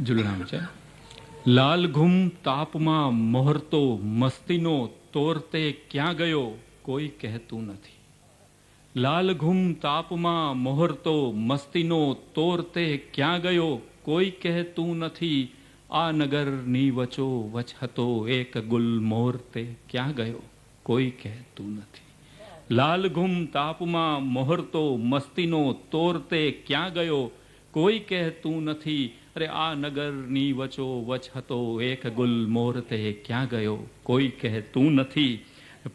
જુલનામ છે? લાલ ઘુમ તાપમાં મોહરતો મસ્તીનો તોરતે ક્યાં ગયો કોઈ કહેતું નથી. લાલ ઘૂમ તાપમાં મોહરતો મસ્તીનો તોરતે ક્યાં ગયો કોઈ કહેતું નથી. આ નગરની વચો વચ હતો એક ગુલ મોર તે ક્યાં ગયો કોઈ કહેતું નથી. લાલ ઘૂમ તાપમાં મોહરતો મસ્તીનો તોરતે ક્યાં ગયો કોઈ કહેતું નથી. અરે આ નગરની વચો વચ હતો. એક ગુલ મોર તે ક્યાં ગયો? કોઈ કહેતું નથી.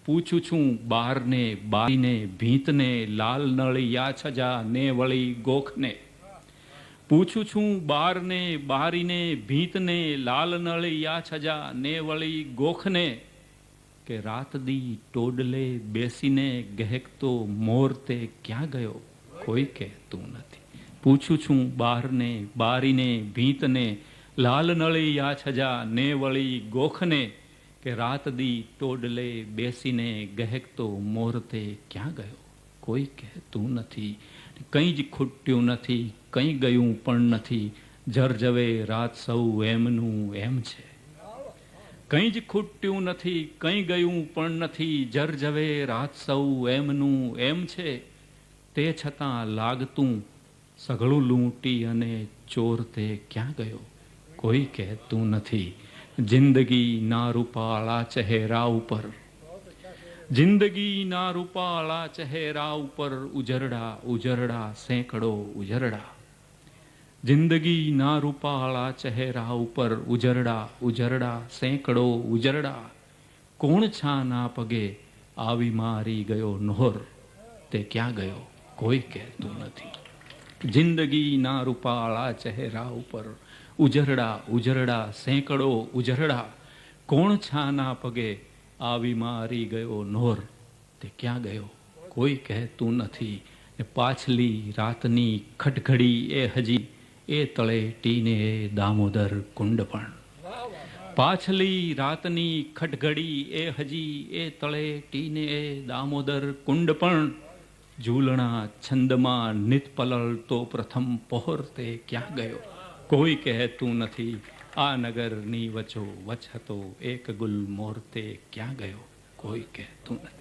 પૂછું છું, બારને, બારીને, ભીંતને, લાલ નળિયા છજા, ને વળી ગોખને. પૂછું છું, બારને, બારીને, ભીંતને, લાલ નળિયા છજા, ને વળી ગોખને? કે રાત દી ટોડલે બેસીને ગહેકતો મોર તે ક્યાં ગયો? કોઈ કહેતું નથી. પૂછું છું બહારને, બારીને, ભીંતને, લાલ નળિયા છજા ને વળી ગોખને, કે રાત દી ટોડલે બેસીને ગહેકતો મોર તે ક્યાં ગયો? કોઈ કહેતું નથી. કંઈ જ ખૂટ્યું નથી, કંઈ ગયું પણ નથી. જરજવે રાત સૌ એમનું એમ છે. કંઈ જ ખૂટ્યું નથી, કંઈ ગયું પણ નથી. જરજવે રાત સૌ એમનું એમ છે. તે છતાં લાગતું સઘળું લૂંટી અને ચોર તે ક્યાં ગયો? કોઈ કહેતું નથી. જિંદગી ના રૂપાળા ચહેરા ઉપર. જિંદગીના રૂપાળા ચહેરા ઉપર ઉજરડા ઉજરડા, સેંકડો ઉજરડા. જિંદગીના રૂપાળા ચહેરા ઉપર ઉજરડા ઉજરડા, સેંકડો ઉજરડા. કોણ છાના પગે આવી મારી ગયો નોહર? તે ક્યાં ગયો? કોઈ કહેતું નથી. જિંદગીના રૂપાળા ચહેરા ઉપર. ઉજરડા ઉજરડા, સેંકડો, ઉજરડા. કોણ છાના પગે આવી મારી ગયો નોર? તે ક્યાં ગયો? કોઈ કહેતું નથી. ને પાછલી રાતની ખટઘડી એ હજી એ તળે ટીને દામોદર કુંડ પણ પાછલી રાતની ખટઘડી એ હજી એ તળે ટીને દામોદર કુંડ પણ ઝૂલણા છંદમાં નિત પલળતો પ્રથમ પહોર તે ક્યાં ગયો? કોઈ કહેતું નથી, આ નગરની વચો વચ હતો, એક ગુલ મોરતે ક્યાં ગયો? કોઈ કહેતું નથી.